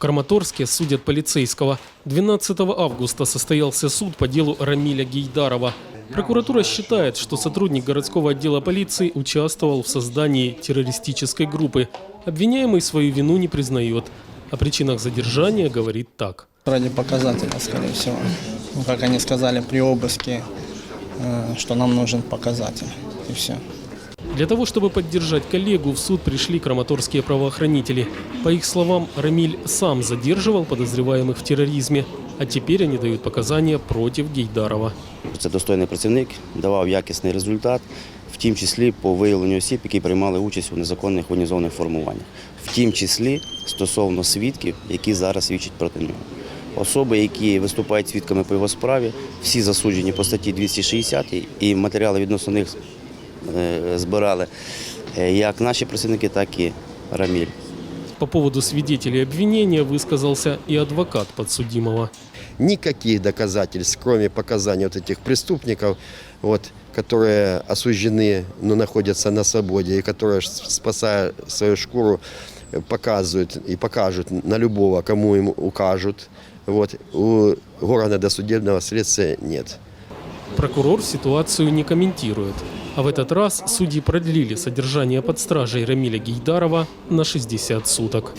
Краматорске судят полицейского. 12 августа состоялся суд по делу Рамиля Гейдарова. Прокуратура считает, что сотрудник городского отдела полиции участвовал в создании террористической группы. Обвиняемый свою вину не признает. О причинах задержания говорит так. Ради показателя, скорее всего. Ну, как они сказали при обыске, э, что нам нужен показатель. И все. Для того, чтобы поддержать коллегу, в суд пришли краматорские правоохранители. По их словам, Рамиль сам задерживал подозреваемых в терроризме, а теперь они дают показания против Гейдарова. Це достойний працівник, давав якісний результат, в тім числі по виявленню осіб, які приймали участь у незаконних організованих формуваннях, в тім числі стосовно свідків, які зараз свідчать проти нього. Особи, які виступають свідками по його справі, всі засуджені по статті 260 і матеріали відносно них е, збирали е, як наші працівники, так і Раміль. По поводу свидетелей обвинения высказался и адвокат подсудимого. никаких доказательств, кроме показаний вот этих преступников, вот, которые осуждены, но находятся на свободе, и которые, с- спасая свою шкуру, э, показывают и покажут на любого, кому им укажут. Вот, у органа досудебного следствия нет. Прокурор ситуацию не комментирует. А в этот раз судьи продлили содержание под стражей Рамиля Гейдарова на 60 суток.